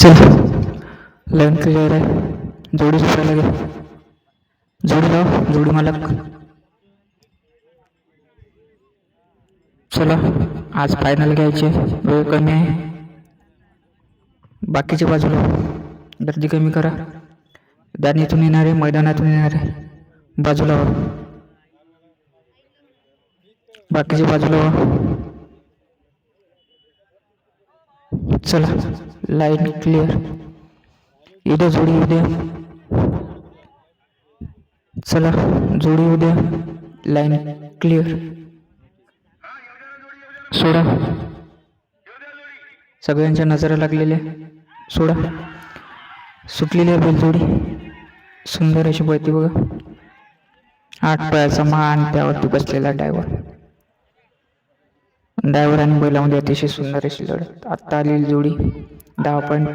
चल. Eleven clear आहे. जोडी सुटायला लागेल जोडी लाव. जोडी मालक. चला. आज फायनल घ्यायचे. वेळ कमी आहे. बाकीच्या बाजूला. गर्दी कमी करा. दानीतून येणारे मैदानातून येणारे. बाजूला बाकीच्या बाजूला चला लाईन क्लिअर उद्या जोडी उद्या चला जोडी उद्या लाईन क्लिअर सोडा. सगळ्यांच्या नजरा लागलेल्या. सोडा. सुटलेली आहे बैलजोडी सुंदर अशी पळती बघा. आठ पायाचा मान त्यावरती बसलेला ड्रायव्हर ड्रायव्हर आणि बैलामध्ये अतिशय सुंदर अशी लढत. आत्ता आलेली जोडी दहा पॉईंट